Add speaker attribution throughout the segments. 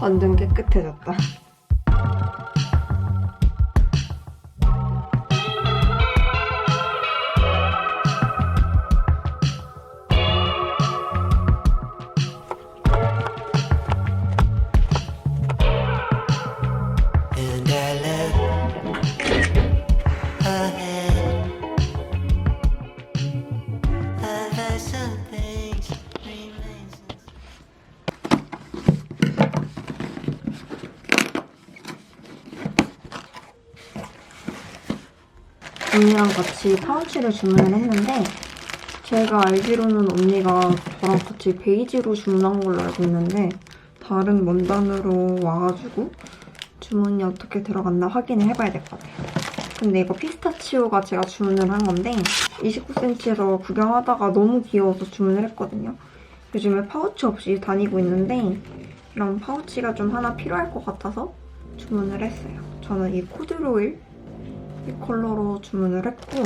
Speaker 1: 완전 깨끗해졌다. 같이 파우치를 주문을 했는데 제가 알기로는 언니가 저랑 같이 베이지로 주문한 걸로 알고 있는데 다른 원단으로 와가지고 주문이 어떻게 들어갔나 확인을 해봐야 될 것 같아요. 근데 이거 피스타치오가 제가 주문을 한 건데 29cm에서 구경하다가 너무 귀여워서 주문을 했거든요. 요즘에 파우치 없이 다니고 있는데 이런 파우치가 좀 하나 필요할 것 같아서 주문을 했어요. 저는 이 코드로일 이 컬러로 주문을 했고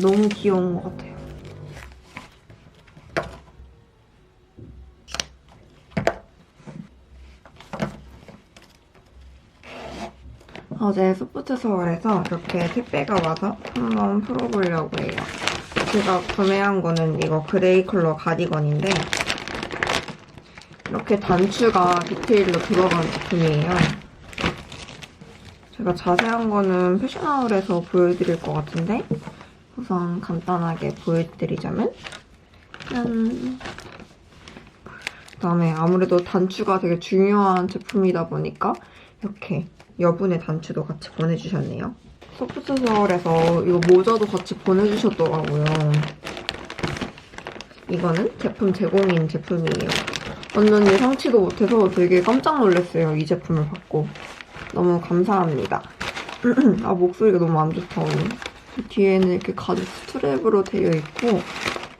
Speaker 1: 너무 귀여운 것 같아요. 어제 소프트 서울에서 이렇게 택배가 와서 한번 풀어보려고 해요. 제가 구매한 거는 이거 그레이 컬러 가디건인데 이렇게 단추가 디테일로 들어간 제품이에요. 제가 자세한 거는 패션아울에서 보여드릴 것 같은데 우선 간단하게 보여드리자면 짠! 그다음에 아무래도 단추가 되게 중요한 제품이다 보니까 이렇게 여분의 단추도 같이 보내주셨네요. 소프트서울에서 이거 모자도 같이 보내주셨더라고요. 이거는 제품 제공인 제품이에요. 완전 예상치도 못해서 되게 깜짝 놀랐어요. 이 제품을 받고. 너무 감사합니다. 아 목소리가 너무 안 좋다 오늘. 뒤에는 이렇게 가죽 스트랩으로 되어 있고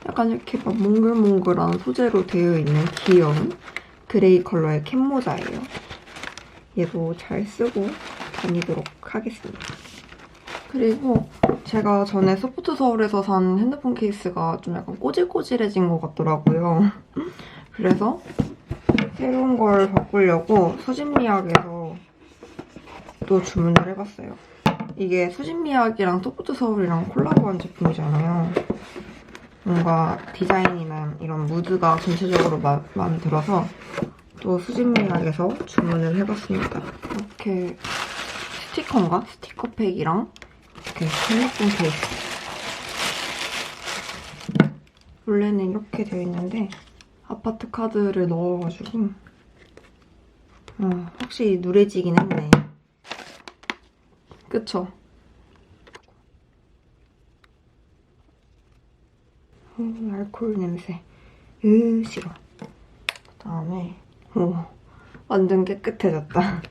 Speaker 1: 약간 이렇게 막 몽글몽글한 소재로 되어 있는 귀여운 그레이 컬러의 캡 모자예요. 얘도 잘 쓰고 다니도록 하겠습니다. 그리고 제가 전에 소프트 서울에서 산 핸드폰 케이스가 좀 약간 꼬질꼬질해진 것 같더라고요. 그래서 새로운 걸 바꾸려고 수진미학에서 또 주문을 해봤어요. 이게 수진미학이랑 소프트 서울이랑 콜라보한 제품이잖아요. 뭔가 디자인이나 이런 무드가 전체적으로 마, 마음에 들어서 또 수진미학에서 주문을 해봤습니다. 이렇게 스티커인가? 스티커팩이랑 이렇게 핸드폰 케이스. 원래는 이렇게 되어 있는데 아파트 카드를 넣어가지고 어, 확실히 누래지긴 했네. 그쵸? 음, 알코올 냄새. 으, 싫어. 그 다음에, 오, 완전 깨끗해졌다.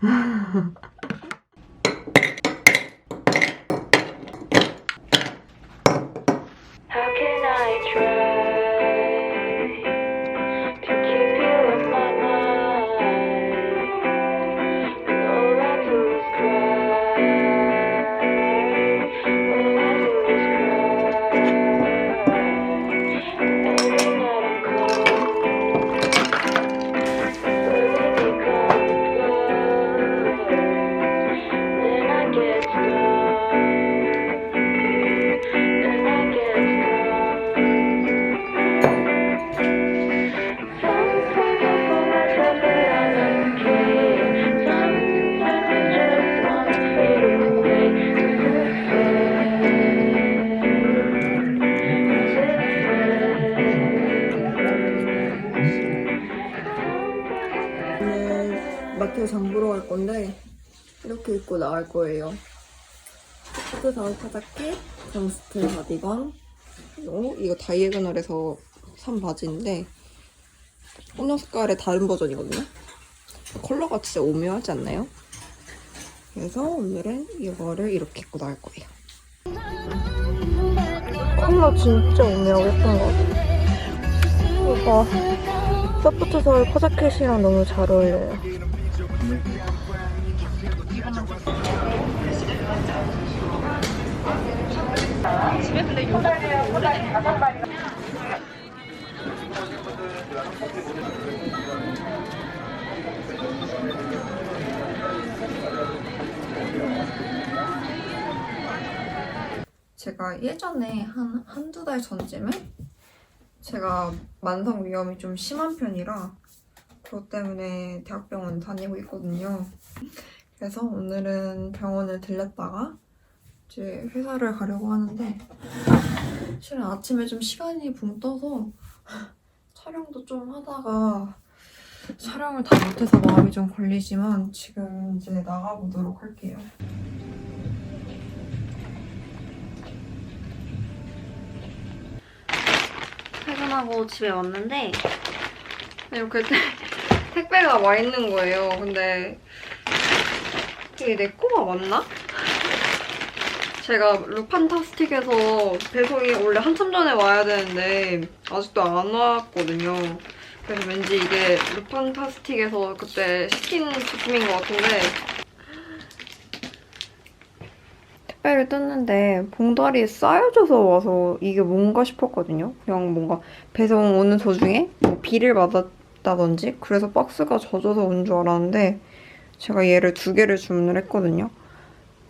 Speaker 1: 입고 나갈 거예요. 스포츠 사울 파자켓, 정스트 바디건, 그리고 이거 다이애그널에서 산 바지인데 혼영 색깔의 다른 버전이거든요. 컬러가 진짜 오묘하지 않나요? 그래서 오늘은 이거를 이렇게 입고 나갈 거예요. 컬러 진짜 오묘하고 예쁜 거 같아요. 이거 소프트 서울 파자켓이랑 너무 잘 어울려요. 근데 요거는 오래된 다섯 마리가 제가 예전에 한 한두 달 전쯤에 제가 만성 위염이 좀 심한 편이라 그것 때문에 대학병원 다니고 있거든요. 그래서 오늘은 병원을 들렸다가 이제 회사를 가려고 하는데 실은 아침에 좀 시간이 붕 떠서 촬영도 좀 하다가 촬영을 다 못해서 마음이 좀 걸리지만 지금 이제 나가보도록 할게요. 퇴근하고 집에 왔는데 이렇게 택- 택배가 와 있는 거예요. 근데 이게 내 거가 맞나? 제가 루판타스틱에서 배송이 원래 한참 전에 와야 되는데 아직도 안 왔거든요. 그래서 왠지 이게 루판타스틱에서 그때 시킨 제품인 것 같은데 택배를 뜯는데 봉다리에 쌓여져서 와서 이게 뭔가 싶었거든요. 그냥 뭔가 배송 오는 도중에 뭐 비를 맞았다든지 그래서 박스가 젖어서 온 줄 알았는데 제가 얘를 두 개를 주문을 했거든요.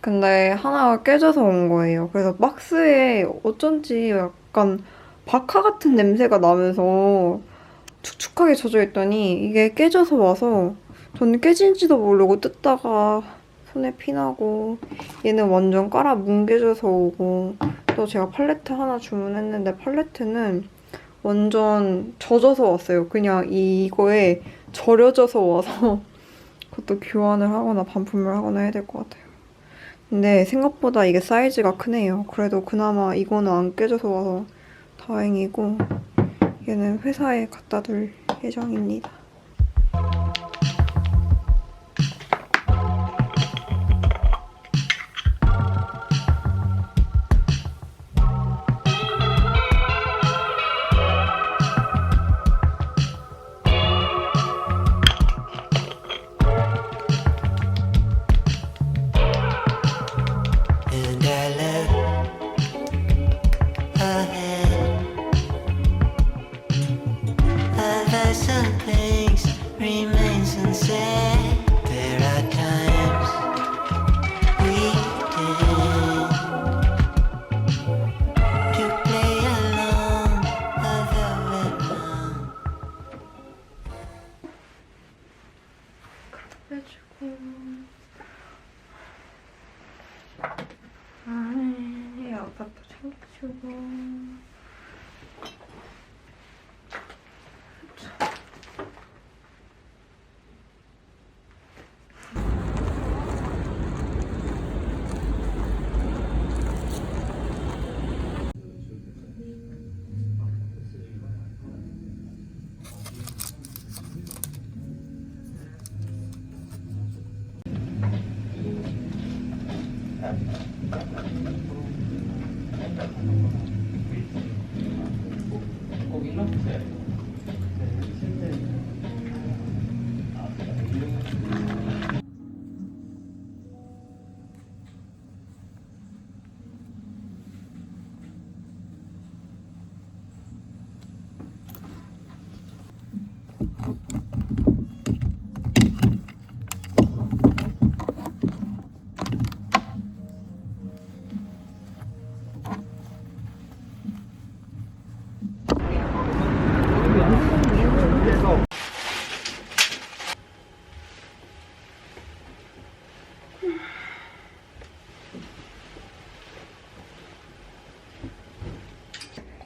Speaker 1: 근데 하나가 깨져서 온 거예요. 그래서 박스에 어쩐지 약간 박하 같은 냄새가 나면서 축축하게 젖어 있더니 이게 깨져서 와서 저는 깨진지도 모르고 뜯다가 손에 피나고 얘는 완전 깔아 뭉개져서 오고 또 제가 팔레트 하나 주문했는데 팔레트는 완전 젖어서 왔어요. 그냥 이거에 절여져서 와서 그것도 교환을 하거나 반품을 하거나 해야 될 것 같아요. 근데 생각보다 이게 사이즈가 크네요. 그래도 그나마 이거는 안 깨져서 와서 다행이고 얘는 회사에 갖다 둘 예정입니다.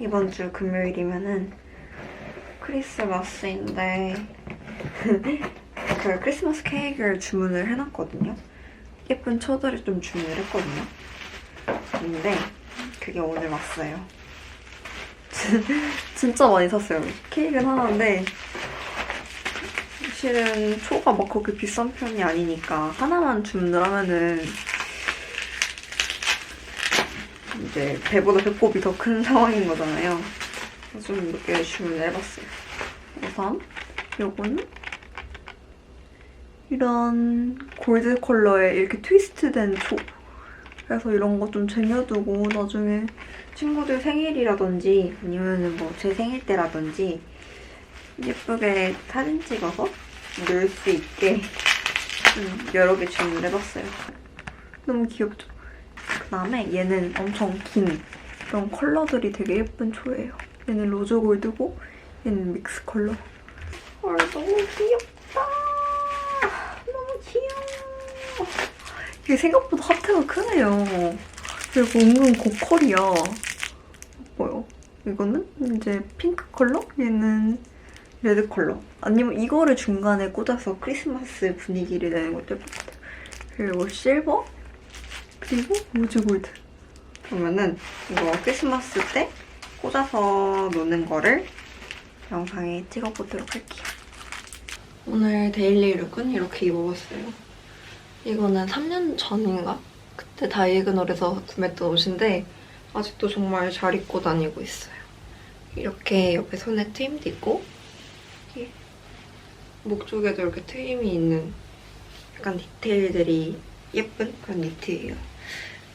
Speaker 1: 이번 주 금요일이면은 크리스마스인데 그 크리스마스 케이크를 주문을 해놨거든요. 예쁜 초들을 좀 주문을 했거든요. 근데 그게 오늘 왔어요. 진짜 많이 샀어요. 케이크는 하나인데 실은 초가 막 그렇게 비싼 편이 아니니까 하나만 주문을 하면은 이제 배보다 배꼽이 더 큰 상황인 거잖아요. 좀몇개 주문을 해봤어요. 우선 요거는 이런 골드 컬러의 이렇게 트위스트된 초. 그래서 이런 거 좀 쟁여두고 나중에 친구들 생일이라든지 아니면 뭐 제 생일 때라든지 예쁘게 사진 찍어서 넣을 수 있게 좀 여러 개 주문을 해봤어요. 너무 귀엽죠? 그다음에 얘는 엄청 긴 이런 컬러들이 되게 예쁜 초예요. 얘는 로즈 골드고 얘는 믹스 컬러. 헐 너무 귀엽다. 너무 귀여워. 이게 생각보다 하트가 크네요. 그리고 은근 고컬이야. 뭐요? 이거는 이제 핑크 컬러? 얘는 레드 컬러. 아니면 이거를 중간에 꽂아서 크리스마스 분위기를 내는 것도 예쁠 것 같아요. 그리고 실버? 그리고 로즈 골드. 그러면은 이거 크리스마스 때 꽂아서 노는 거를 영상에 찍어보도록 할게요. 오늘 데일리 룩은 이렇게 입어봤어요. 이거는 3년 전인가? 그때 다이애그널에서 구매했던 옷인데 아직도 정말 잘 입고 다니고 있어요. 이렇게 옆에 손에 트임도 있고 목 쪽에도 이렇게 트임이 있는 약간 디테일들이 예쁜 그런 니트예요.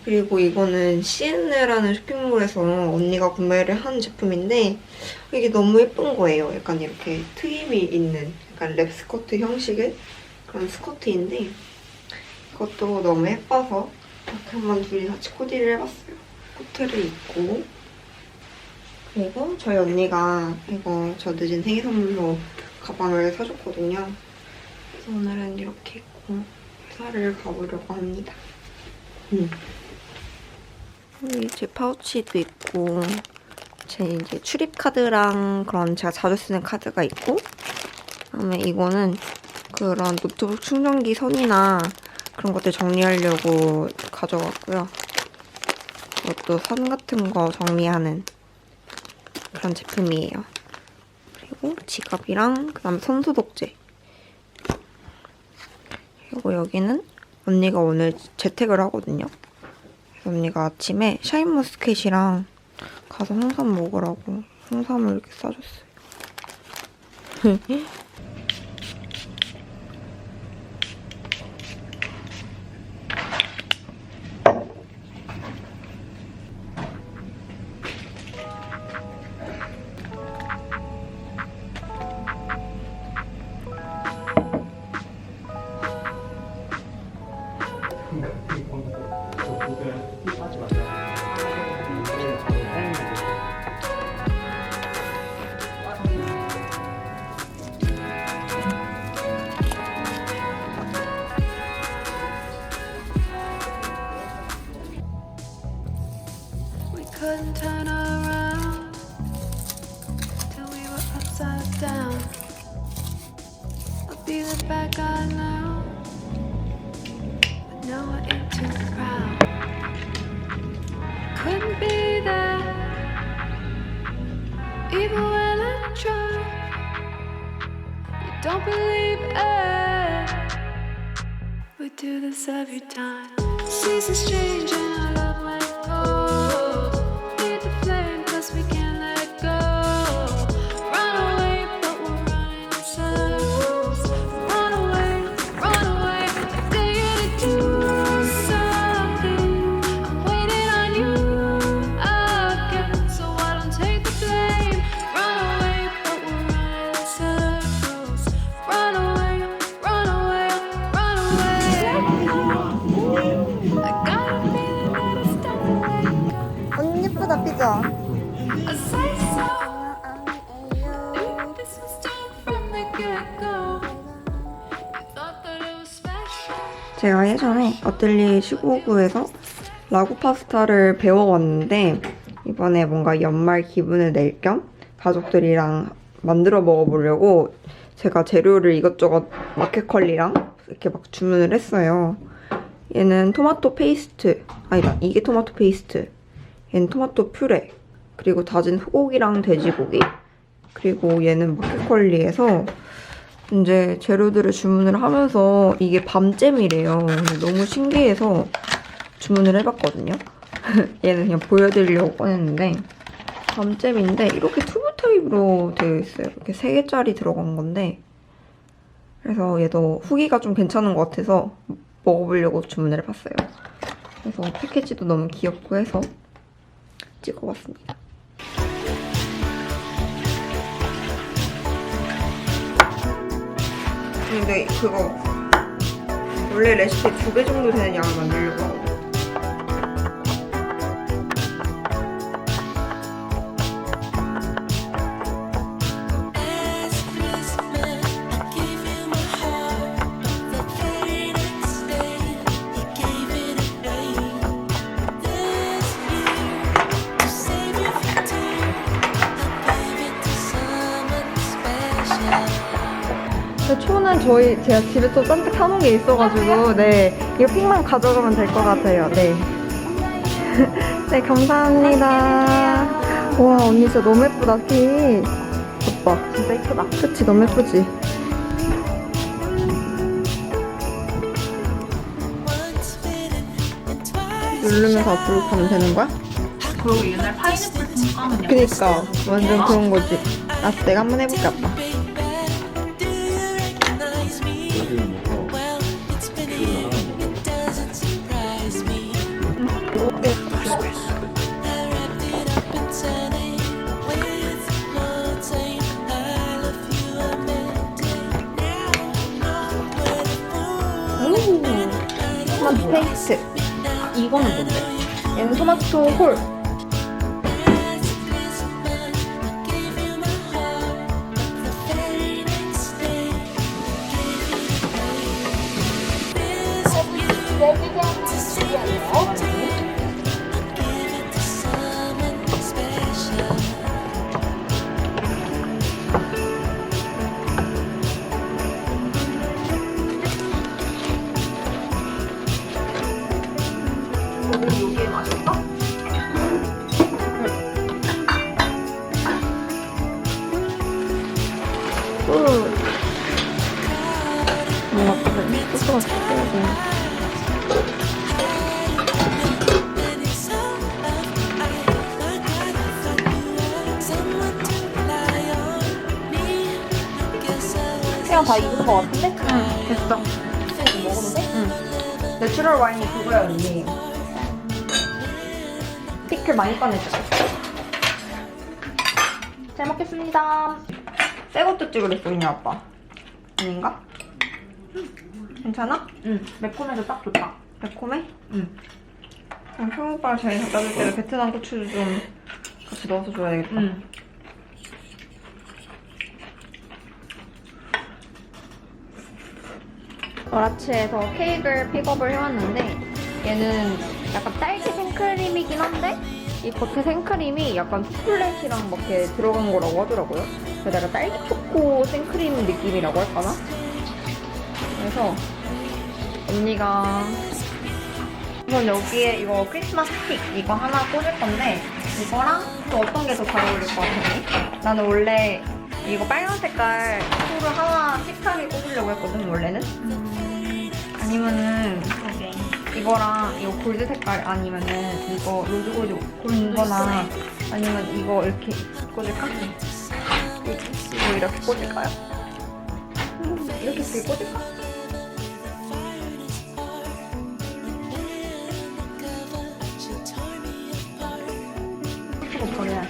Speaker 1: 그리고 이거는 C&N이라는 쇼핑몰에서 언니가 구매를 한 제품인데 이게 너무 예쁜 거예요. 약간 이렇게 트임이 있는 약간 랩 스커트 형식의 그런 스커트인데 이것도 너무 예뻐서 이렇게 한번 둘이 같이 코디를 해봤어요. 코트를 입고 그리고 저희 언니가 이거 저 늦은 생일 선물로 가방을 사줬거든요. 그래서 오늘은 이렇게 입고 회사를 가보려고 합니다. 음. 여기 제 파우치도 있고 제 이제 출입 카드랑 그런 제가 자주 쓰는 카드가 있고 그다음에 이거는 그런 노트북 충전기 선이나 그런 것들 정리하려고 가져왔고요. 이것도 선 같은 거 정리하는 그런 제품이에요. 그리고 지갑이랑 그다음에 손소독제. 그리고 여기는 언니가 오늘 재택을 하거든요. 언니가 아침에 샤인머스켓이랑 가서 홍삼 먹으라고 홍삼을 이렇게 싸줬어요.
Speaker 2: be the bad guy now, but no, I ain't too proud. Couldn't be there, even when I try. You don't believe it. We do this every time. Change and our
Speaker 1: 제가 예전에 어뜰리 15구에서 라구 파스타를 배워왔는데 이번에 뭔가 연말 기분을 낼 겸 가족들이랑 만들어 먹어보려고 제가 재료를 이것저것 마켓컬리랑 이렇게 막 주문을 했어요. 얘는 토마토 페이스트. 아니다 이게 토마토 페이스트. 얘는 토마토 퓨레. 그리고 다진 소고기랑 돼지고기. 그리고 얘는 마켓컬리에서 이제 재료들을 주문을 하면서 이게 밤잼이래요. 너무 신기해서 주문을 해봤거든요. 얘는 그냥 보여드리려고 꺼냈는데 밤잼인데 이렇게 튜브 타입으로 되어 있어요. 이렇게 3개짜리 들어간 건데 그래서 얘도 후기가 좀 괜찮은 것 같아서 먹어보려고 주문을 해봤어요. 그래서 패키지도 너무 귀엽고 해서 찍어봤습니다. 근데 그거 원래 레시피 두 배 정도 되는 양을 만들려고 하거든. 저희 제가 집에 또 짠뜩 사놓은 게 있어가지고 네 이거 픽만 가져가면 될 것 같아요. 네. 네 감사합니다. 와 언니 진짜 너무 예쁘다 픽. 오빠 진짜 예쁘다. 그치 너무 예쁘지. 누르면서 앞으로 가면 되는 거야?
Speaker 3: 그리고 옛날 파인애플 통과는 약간
Speaker 1: 그니까 완전 그런 거지. 아 내가 한번 해볼게 아빠.
Speaker 4: I love you. I meant it. Now I know where the
Speaker 1: 토마토 페이스트.
Speaker 3: 이거는 뭔데?
Speaker 1: 토마토 홀.
Speaker 3: 그냥 다 익은 거 같은데?
Speaker 1: 응, 됐어.
Speaker 3: 먹어도 돼?
Speaker 1: 응. 내추럴 와인이 그거야, 언니. 피클 많이 꺼내줘.
Speaker 3: 잘 먹겠습니다.
Speaker 1: 새 것도 찍으랬어, 그냥 아빠. 아닌가? 괜찮아?
Speaker 3: 응, 매콤해서 딱 좋다.
Speaker 1: 매콤해?
Speaker 3: 응.
Speaker 1: 그럼 형 오빠랑 저희 갖다 줄 때도 베트남 고추를 좀 같이 넣어서 줘야 되겠다.
Speaker 3: 응.
Speaker 1: 어라치에서 케이크를 픽업을 해왔는데 얘는 약간 딸기 생크림이긴 한데 이 겉에 생크림이 약간 초콜릿이랑 막 이렇게 들어간 거라고 하더라고요. 그래서 딸기 초코 생크림 느낌이라고 할까나? 그래서 언니가 우선 여기에 이거 크리스마스 픽 이거 하나 꽂을 건데 이거랑 또 어떤 게 더 잘 어울릴 것 같은지? 나는 원래 이거 빨간 색깔 풀을 하나 식탁에 꽂으려고 했거든 원래는 아니면은 이거랑 이거 골드 색깔 아니면은 이거 로즈 골드 골드거나 아니면 이거 이렇게 꽂을까? 이거 이렇게 꽂을까요? 음, 이렇게 두개 꽂을까? 이거 버려야지.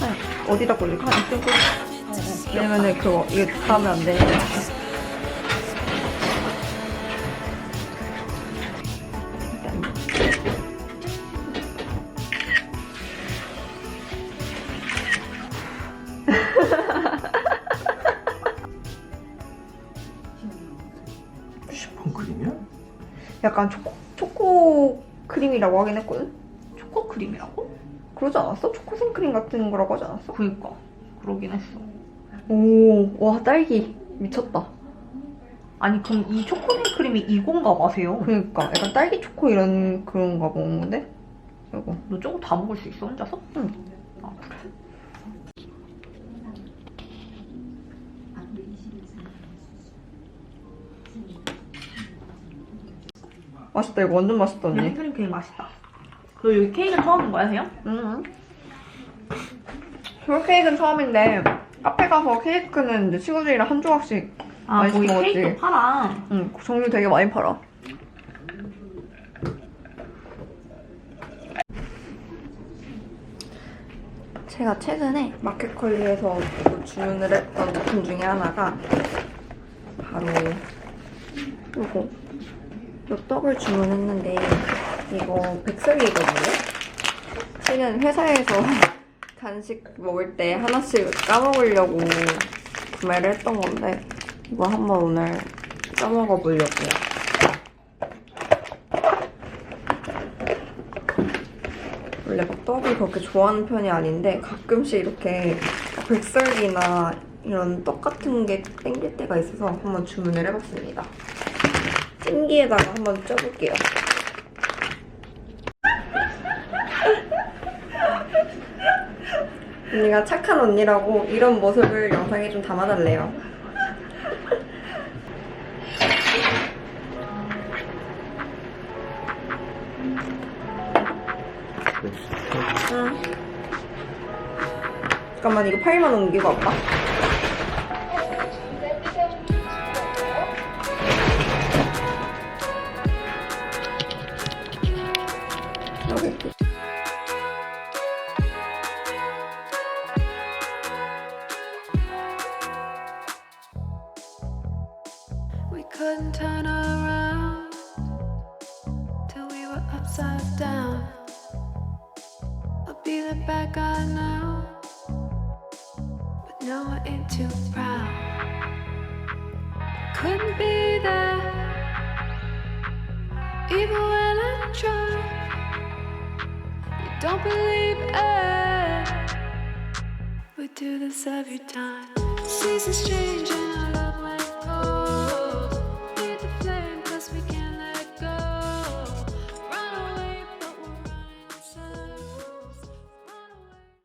Speaker 1: 네, 어디다 꽂을까? 이쪽 꽂을까? 왜냐면은 그거 이게 닿으면 안 돼. 크림이라고 하긴 했거든?
Speaker 3: 초코 크림이라고?
Speaker 1: 그러지 않았어? 초코 생크림 같은 거라고 하지 않았어?
Speaker 3: 그니까. 그러긴 했어.
Speaker 1: 오, 와, 딸기. 미쳤다.
Speaker 3: 아니, 그럼 이 초코 생크림이 이건가 봐세요.
Speaker 1: 그러니까 약간 딸기 초코 이런 그런 거 먹는 건데? 이거.
Speaker 3: 너 저거 다 먹을 수 있어, 혼자서?
Speaker 1: 응. 맛있다, 이거 완전 맛있다, 언니.
Speaker 3: 생크림 케이크 맛있다. 너 여기 케이크 처음인 거야, 세요?
Speaker 1: 응. 롤 케이크는 처음인데, 카페 가서 케이크는 이제 친구들이랑 한 조각씩,
Speaker 3: 아,
Speaker 1: 맛있어
Speaker 3: 거기
Speaker 1: 먹었지.
Speaker 3: 케이크도 팔아.
Speaker 1: 응, 종류 되게 많이 팔아. 제가 최근에 마켓컬리에서 주문을 했던 제품 중에 하나가 바로 요거 요 떡을 주문했는데 이거 백설기거든요. 실은 회사에서 간식 먹을 때 하나씩 까먹으려고 구매를 했던 건데 이거 한번 오늘 까먹어 보려고요. 원래 막 떡을 그렇게 좋아하는 편이 아닌데 가끔씩 이렇게 백설기나 이런 떡 같은 게 땡길 때가 있어서 한번 주문을 해봤습니다. 찜기에다가 한번 쪄볼게요. 언니가 착한 언니라고 이런 모습을 영상에 좀 담아달래요. 응. 잠깐만 이거 파일만 옮기고 와봐.
Speaker 2: Couldn't turn around till we were upside down. I'll be the bad guy now, but no, I ain't too proud. Couldn't be there, even when I try. You don't believe it. We do this every time. Seasons change and